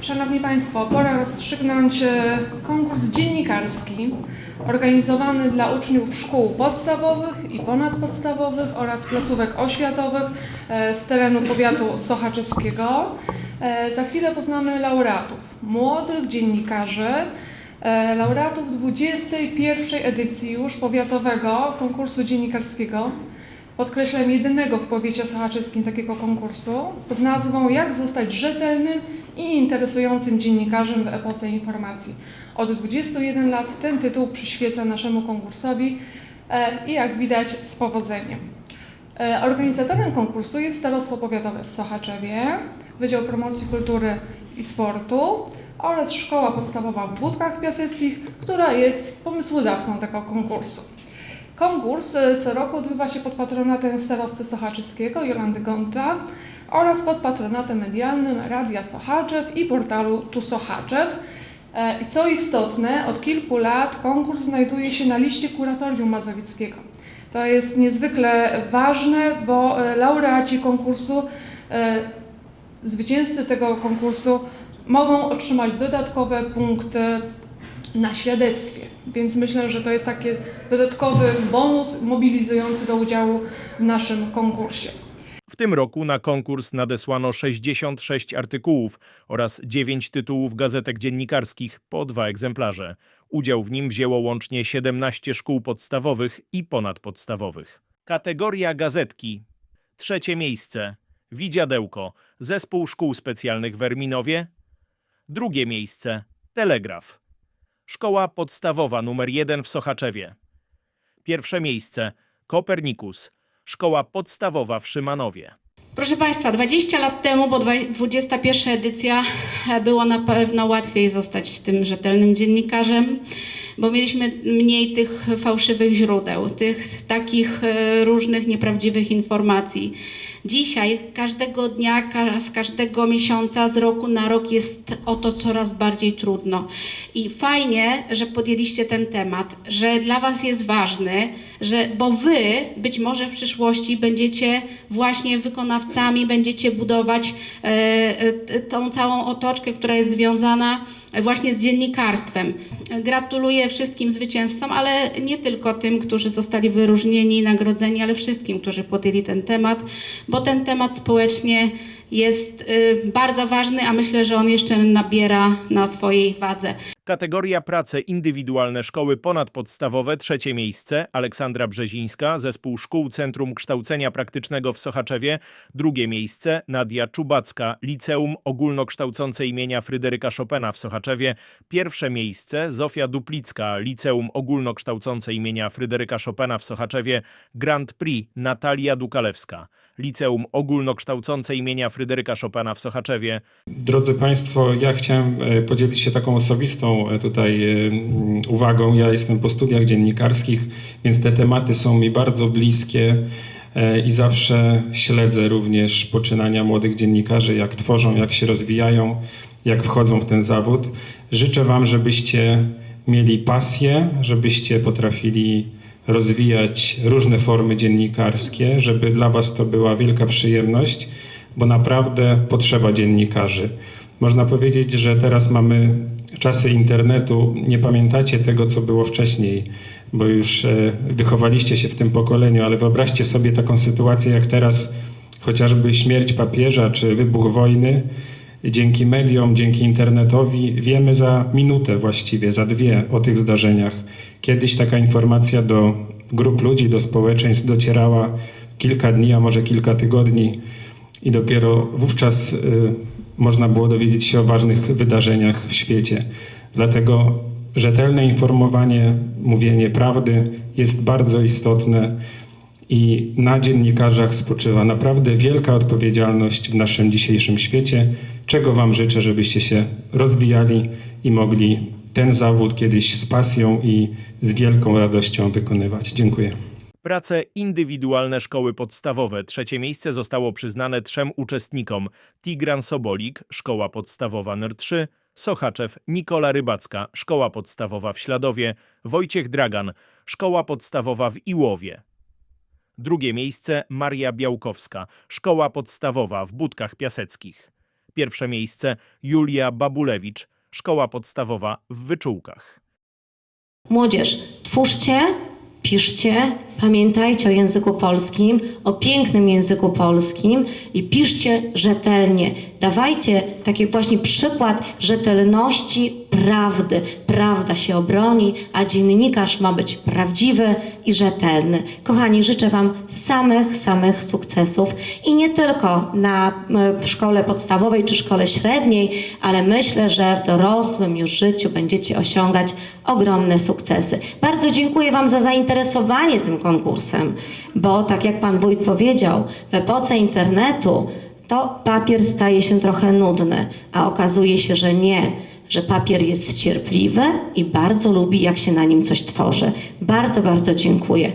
Szanowni Państwo, pora rozstrzygnąć e, konkurs dziennikarski organizowany dla uczniów szkół podstawowych i ponadpodstawowych oraz placówek oświatowych e, z terenu powiatu sochaczeskiego. E, Za chwilę poznamy laureatów, młodych dziennikarzy, laureatów 21 edycji już powiatowego konkursu dziennikarskiego podkreślam jedynego w powiecie sochaczewskim takiego konkursu pod nazwą Jak zostać rzetelnym i interesującym dziennikarzem w epoce informacji. Od 21 lat ten tytuł przyświeca naszemu konkursowi e, i jak widać z powodzeniem. E, Organizatorem konkursu jest Starostwo Powiatowe w Sochaczewie, Wydział Promocji Kultury i Sportu oraz Szkoła Podstawowa w Budkach Piaseckich, która jest pomysłodawcą tego konkursu. Konkurs e, co roku odbywa się pod patronatem starosty sochaczyskiego Jolandy Gonta oraz pod patronatem medialnym Radia Sochaczew i portalu Tu Sochaczew. E, I co istotne, od kilku lat konkurs znajduje się na liście kuratorium mazowieckiego. To jest niezwykle ważne, bo e, laureaci konkursu, e, zwycięzcy tego konkursu mogą otrzymać dodatkowe punkty na świadectwie. Więc myślę, że to jest taki dodatkowy bonus mobilizujący do udziału w naszym konkursie. Tym roku na konkurs nadesłano 66 artykułów oraz 9 tytułów gazetek dziennikarskich po dwa egzemplarze. Udział w nim wzięło łącznie 17 szkół podstawowych i ponadpodstawowych. Kategoria gazetki. Trzecie miejsce. Widziadełko. Zespół Szkół Specjalnych w Erminowie. Drugie miejsce. Telegraf. Szkoła podstawowa nr 1 w Sochaczewie. Pierwsze miejsce. Kopernikus. Szkoła podstawowa w Szymanowie. Proszę Państwa, 20 lat temu, bo dwa- 21 edycja, e, było na pewno łatwiej zostać tym rzetelnym dziennikarzem, bo mieliśmy mniej tych fałszywych źródeł, tych takich e, różnych nieprawdziwych informacji. Dzisiaj, każdego dnia, z każdego miesiąca, z roku na rok jest o to coraz bardziej trudno. I fajnie, że podjęliście ten temat, że dla Was jest ważny, że, bo Wy być może w przyszłości będziecie właśnie wykonawcami, będziecie budować e, e, tą całą otoczkę, która jest związana właśnie z dziennikarstwem. Gratuluję wszystkim zwycięzcom, ale nie tylko tym, którzy zostali wyróżnieni i nagrodzeni, ale wszystkim, którzy podjęli ten temat, bo ten temat społecznie jest y, bardzo ważny, a myślę, że on jeszcze nabiera na swojej wadze. Kategoria prace indywidualne szkoły ponadpodstawowe trzecie miejsce Aleksandra Brzezińska, zespół szkół Centrum Kształcenia Praktycznego w Sochaczewie, drugie miejsce Nadia Czubacka, Liceum Ogólnokształcące imienia Fryderyka Chopina w Sochaczewie, pierwsze miejsce Zofia Duplicka, Liceum Ogólnokształcące imienia Fryderyka Chopina w Sochaczewie, Grand Prix Natalia Dukalewska, Liceum Ogólnokształcące imienia Fryderyka Chopina w Sochaczewie, Drodzy Państwo, ja chciałem e, podzielić się taką osobistą e, tutaj e, mm, uwagą. Ja jestem po studiach dziennikarskich, więc te tematy są mi bardzo bliskie e, i zawsze śledzę również poczynania młodych dziennikarzy, jak tworzą, jak się rozwijają, jak wchodzą w ten zawód. Życzę Wam, żebyście mieli pasję, żebyście potrafili rozwijać różne formy dziennikarskie, żeby dla Was to była wielka przyjemność bo naprawdę potrzeba dziennikarzy. Można powiedzieć, że teraz mamy czasy internetu. Nie pamiętacie tego, co było wcześniej, bo już e, wychowaliście się w tym pokoleniu, ale wyobraźcie sobie taką sytuację jak teraz, chociażby śmierć papieża czy wybuch wojny. Dzięki mediom, dzięki internetowi wiemy za minutę właściwie, za dwie o tych zdarzeniach. Kiedyś taka informacja do grup ludzi, do społeczeństw docierała kilka dni, a może kilka tygodni i dopiero wówczas y, można było dowiedzieć się o ważnych wydarzeniach w świecie. Dlatego rzetelne informowanie, mówienie prawdy jest bardzo istotne i na dziennikarzach spoczywa naprawdę wielka odpowiedzialność w naszym dzisiejszym świecie, czego Wam życzę, żebyście się rozwijali i mogli ten zawód kiedyś z pasją i z wielką radością wykonywać. Dziękuję. Prace indywidualne szkoły podstawowe. Trzecie miejsce zostało przyznane trzem uczestnikom. Tigran Sobolik, szkoła podstawowa nr 3, Sochaczew, Nikola Rybacka, szkoła podstawowa w Śladowie, Wojciech Dragan, szkoła podstawowa w Iłowie. Drugie miejsce Maria Białkowska, szkoła podstawowa w Budkach Piaseckich. Pierwsze miejsce Julia Babulewicz, szkoła podstawowa w Wyczółkach. Młodzież, twórzcie, piszcie, pamiętajcie o języku polskim, o pięknym języku polskim i piszcie rzetelnie. Dawajcie taki właśnie przykład rzetelności prawdy. Prawda się obroni, a dziennikarz ma być prawdziwy i rzetelny. Kochani, życzę Wam samych, samych sukcesów i nie tylko na w szkole podstawowej czy szkole średniej, ale myślę, że w dorosłym już życiu będziecie osiągać ogromne sukcesy. Bardzo dziękuję Wam za zainteresowanie tym konkursem, bo tak jak Pan Wójt powiedział, w epoce internetu to papier staje się trochę nudny, a okazuje się, że nie, że papier jest cierpliwy i bardzo lubi, jak się na nim coś tworzy. Bardzo, bardzo dziękuję.